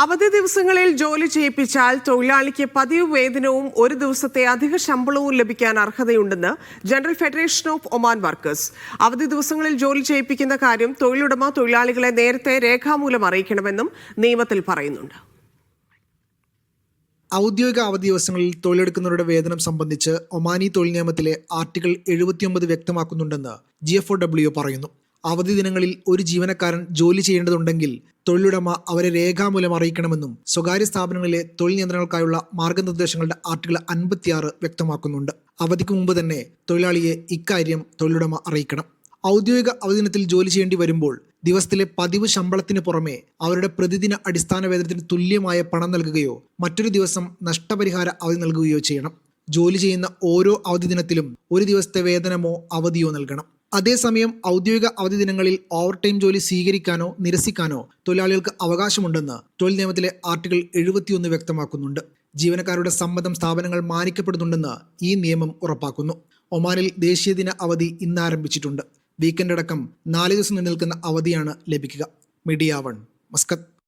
അവധി ദിവസങ്ങളിൽ ജോലി ചെയ്യിപ്പിച്ചാൽ തൊഴിലാളിക്ക് പതിവ് വേതനവും ഒരു ദിവസത്തെ അധിക ശമ്പളവും ലഭിക്കാൻ അർഹതയുണ്ടെന്ന് general federation of Oman workers. അവധി ദിവസങ്ങളിൽ ജോലി ചെയ്യിപ്പിക്കുന്ന കാര്യം തൊഴിലുടമ തൊഴിലാളികളെ നേരത്തെ രേഖാമൂലം അറിയിക്കണമെന്നും നിയമത്തിൽ പറയുന്നുണ്ട്. ഔദ്യോഗിക അവധി ദിവസങ്ങളിൽ തൊഴിലെടുക്കുന്നവരുടെ വേതനം സംബന്ധിച്ച് ഒമാനി തൊഴിൽ നിയമത്തിലെ ആർട്ടിക്കിൾ എഴുപത്തിയൊമ്പത് വ്യക്തമാക്കുന്നുണ്ടെന്ന് ജി എഫ് ഒ ഡബ്ല്യു പറയുന്നു. അവധി ദിനങ്ങളിൽ ഒരു ജീവനക്കാരൻ ജോലി ചെയ്യേണ്ടതുണ്ടെങ്കിൽ തൊഴിലുടമ അവരെ രേഖാമൂലം അറിയിക്കണമെന്നും സ്വകാര്യ സ്ഥാപനങ്ങളിലെ തൊഴിൽ നിയന്ത്രണങ്ങൾക്കായുള്ള മാർഗനിർദ്ദേശങ്ങളുടെ ആർട്ടിക്കിൾ അൻപത്തിയാറ് വ്യക്തമാക്കുന്നുണ്ട്. അവധിക്ക് മുമ്പ് തന്നെ തൊഴിലാളിയെ ഇക്കാര്യം തൊഴിലുടമ അറിയിക്കണം. ഔദ്യോഗിക അവധിനത്തിൽ ജോലി ചെയ്യേണ്ടി വരുമ്പോൾ ദിവസത്തിലെ പതിവ് ശമ്പളത്തിന് പുറമെ അവരുടെ പ്രതിദിന അടിസ്ഥാന വേതനത്തിന് തുല്യമായ പണം നൽകുകയോ മറ്റൊരു ദിവസം നഷ്ടപരിഹാര അവധി നൽകുകയോ ചെയ്യണം. ജോലി ചെയ്യുന്ന ഓരോ അവധി ദിനത്തിലും ഒരു ദിവസത്തെ വേതനമോ അവധിയോ നൽകണം. അതേസമയം ഔദ്യോഗിക അവധി ദിനങ്ങളിൽ ഓവർ ടൈം ജോലി സ്വീകരിക്കാനോ നിരസിക്കാനോ തൊഴിലാളികൾക്ക് അവകാശമുണ്ടെന്ന് തൊഴിൽ നിയമത്തിലെ ആർട്ടിക്കിൾ എഴുപത്തിയൊന്ന് വ്യക്തമാക്കുന്നുണ്ട്. ജീവനക്കാരുടെ സമ്മതം സ്ഥാപനങ്ങൾ മാനിക്കപ്പെടുന്നുണ്ടെന്ന് ഈ നിയമം ഉറപ്പാക്കുന്നു. ഒമാനിൽ ദേശീയ ദിന അവധി ഇന്ന് ആരംഭിച്ചിട്ടുണ്ട്. വീക്കെൻഡ് അടക്കം നാല് ദിവസം നിലനിൽക്കുന്ന അവധിയാണ് ലഭിക്കുക. Media one Muscat.